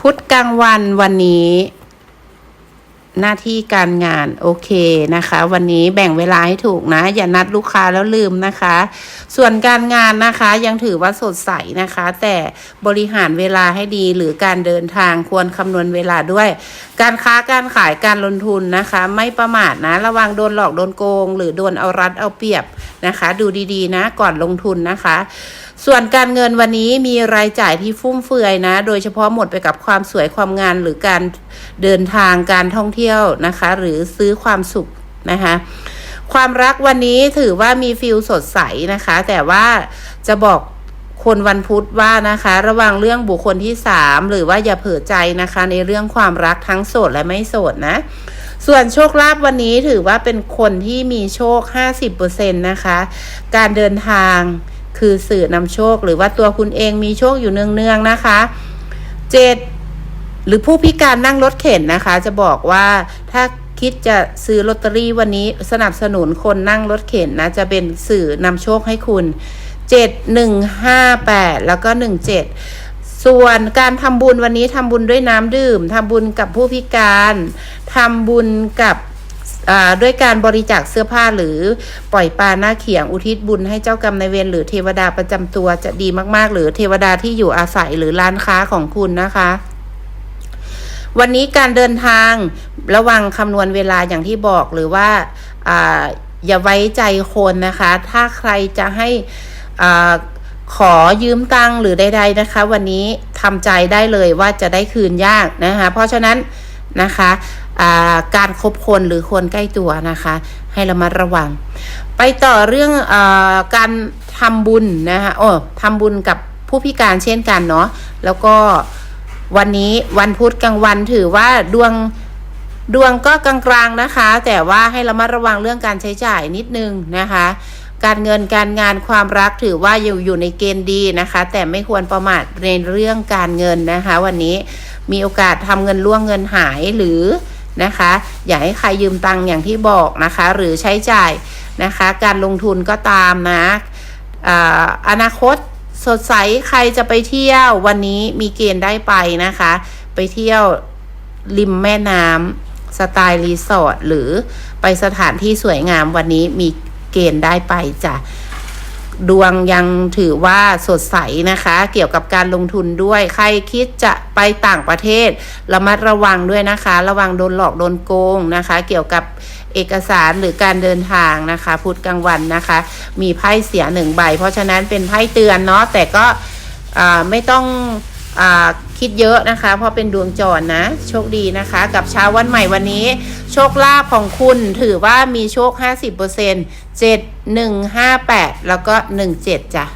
พุธกลางวันวันนี้ หน้าที่การงานโอเคนะคะ วันนี้แบ่งเวลาให้ถูกนะ อย่านัดลูกค้าแล้วลืมนะคะ ส่วนการงานนะคะยังถือว่าสดใสนะคะ แต่บริหารเวลาให้ดีหรือการเดินทางควรคำนวณเวลาด้วย การค้าการขายการลงทุนนะคะ ไม่ประมาทนะ ระวังโดนหลอกโดนโกง หรือโดนเอารัดเอาเปรียบ นะคะ ดูดีๆนะก่อนลงทุนนะคะ ส่วนการเงินวันนี้มีรายจ่ายที่ฟุ่มเฟือยนะ โดยเฉพาะหมดไปกับความสวยความงานหรือการเดินทางการท่องเที่ยวนะคะ หรือซื้อความสุขนะคะความรักวันนี้ถือว่ามีฟิลสดใสนะคะ แต่ว่าจะบอกคนวันพุธว่านะคะ ระวังเรื่องบุคคลที่สามหรือว่าอย่าเผลอใจนะคะ ในเรื่องความรักทั้งโสดและไม่โสดนะ ส่วนโชคลาภวันนี้ถือว่าเป็นคนที่มีโชค 50%นะคะ การเดินทางคือสื่อนำโชค หรือว่าตัวคุณเองมีโชคอยู่เนืองๆนะคะเจ็ดหรือผู้พิการนั่งรถเข็นนะคะ จะบอกว่าถ้าคิดจะซื้อลอตเตอรี่วันนี้สนับสนุนคนนั่งรถเข็นนะ จะเป็นสื่อนำโชคให้คุณ 7 1 5 8 แล้วก็ 17 ส่วนการทำบุญวันนี้ทำบุญด้วยน้ำดื่มทำบุญกับผู้พิการทำบุญกับด้วยการบริจาคเสื้อผ้าหรือปล่อยปลาหน้าเขียงอุทิศบุญให้เจ้ากรรมนายเวรหรือเทวดาประจำตัวจะดีมากๆ หรือเทวดาที่อยู่อาศัยหรือร้านค้าของคุณนะคะ วันนี้การเดินทางระวังคำนวณเวลาอย่างที่บอกหรือว่าออย่าไว้ใจคนนะคะ ถ้าใครจะให้อา ขอยืมตังหรือใดๆนะคะ วันนี้ทำใจได้เลยว่าจะได้คืนยากนะคะ เพราะฉะนั้นนะคะาการคบคนหรือคนใกล้ตัวนะคะ ให้ระมัดระวัง ไปต่อเรื่องอาการทำบุญนะคะโอ้ทำบุญกับผู้พิการเช่นกันเนาะแล้วก็วันนี้วันพุธกลางวันถือว่าดวงดวงก็กลางๆนะคะ แต่ว่าให้ระมัดระวังเรื่องการใช้จ่ายนิดนึงนะคะ การเงินการงานความรักถือว่าอยู่อยู่ในเกณฑ์ดีนะคะ แต่ไม่ควรประมาทในเรื่องการเงินนะคะ วันนี้มีโอกาสทำเงินล่วงเงินหายหรือนะคะ อย่าให้ใครยืมตังค์อย่างที่บอกนะคะ หรือใช้จ่ายนะคะ การลงทุนก็ตามนะออนาคตสดใสใครจะไปเที่ยววันนี้มีเกณฑ์ได้ไปนะคะ ไปเที่ยวริมแม่น้ำสไตล์รีสอร์ทหรือไปสถานที่สวยงามวันนี้มี เกณฑ์ได้ไปจ้ะดวงยังถือว่าสดใสนะคะ เกี่ยวกับการลงทุนด้วย ใครคิดจะไปต่างประเทศระมัดระวังด้วยนะคะ ระวังโดนหลอกโดนโกงนะคะ เกี่ยวกับเอกสารหรือการเดินทางนะคะพุธกลางวันนะคะ มีไพ่เสียหนึ่งใบ เพราะฉะนั้นเป็นไพ่เตือนเนาะแต่ก็ไม่ต้องอ คิดเยอะนะคะ เพราะเป็นดวงจรนะ โชคดีนะคะ กับเช้าวันใหม่วันนี้ โชคลาภของคุณถือว่ามีโชค 50% 7 1 5 8 แล้วก็ 17จ้ะ